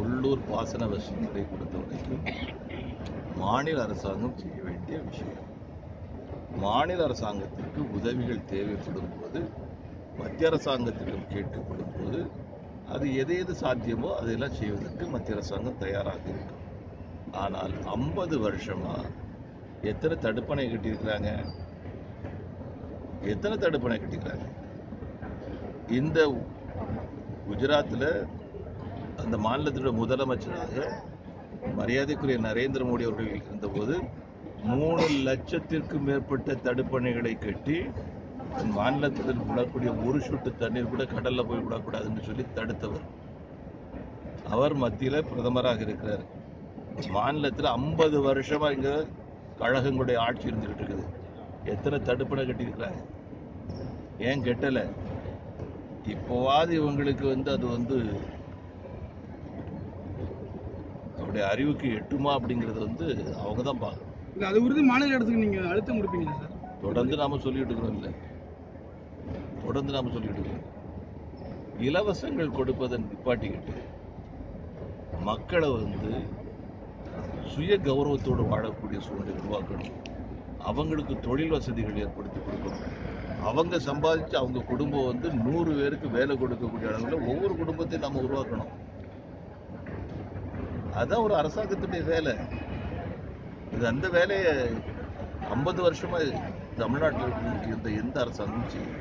உள்ளூர் பாசன வசதிகளை பொறுத்தவரைக்கும் மாநில அரசாங்கம் செய்ய வேண்டிய விஷயம். மாநில அரசாங்கத்திற்கு உதவிகள் தேவைப்படும் போது மத்திய அரசாங்கத்திடம் கேட்டுக்கொள்ளும் போது அது எது எது சாத்தியமோ அதையெல்லாம் செய்வதற்கு மத்திய அரசாங்கம் தயாராக இருக்கும். ஆனால் ஐம்பது வருஷமாக எத்தனை தடுப்பணை கட்டியிருக்கிறாங்க? எத்தனை தடுப்பணை கட்டிக்கிறாங்க இந்த குஜராத்தில் அந்த மாநிலத்தினுடைய முதலமைச்சராக மரியாதைக்குரிய நரேந்திர மோடி அவர்கள் இருந்தபோது மூணு லட்சத்திற்கும் மேற்பட்ட தடுப்பணைகளை கட்டி மாநிலத்தில் விடக்கூடிய ஒரு சொட்டு தண்ணீர் கூட கடலில் போய் விடக்கூடாதுன்னு சொல்லி தடுத்தவர். அவர் மத்தியில் பிரதமராக இருக்கிறார். மாநிலத்தில் ஐம்பது வருஷமாக இங்கே கழகங்களுடைய ஆட்சி இருந்துக்கிட்டு இருக்குது. எத்தனை தடுப்பணை கட்டியிருக்கிறாங்க? ஏன் கெட்டலை? இப்போவாது இவங்களுக்கு வந்து அது வந்து அவருடைய அறிவுக்கு எட்டுமா அப்படிங்கிறது வந்து அவங்க தான் பார்க்கணும். இல்ல அது குறித்து மாநில இடத்துக்கு நீங்க அழுத்தம் கொடுப்பீங்களா சார்? தொடர்ந்து நாம சொல்லிட்டு இருக்கிறோம் இல்ல. தொடர்ந்து நாம சொல்லிட்டு இருக்கிறோம். இலவசங்கள் கொடுப்பதை நிப்பாட்டிக்கிட்டு மக்களை வந்து சுய கௌரவத்தோடு வாழக்கூடிய சூழ்நிலை உருவாக்கணும். அவங்களுக்கு தொழில் வசதிகள் ஏற்படுத்தி கொடுக்கணும். அவங்க சம்பாதிச்சு அவங்க குடும்பம் வந்து நூறு பேருக்கு வேலை கொடுக்கக்கூடிய அளவில் ஒவ்வொரு குடும்பத்தையும் நம்ம உருவாக்கணும். அதான் ஒரு அரசாங்கத்துடைய வேலை. இது அந்த வேலையை ஐம்பது வருஷமா தமிழ்நாட்டில் இருந்த எந்த அரசாங்கமும் செய்யும்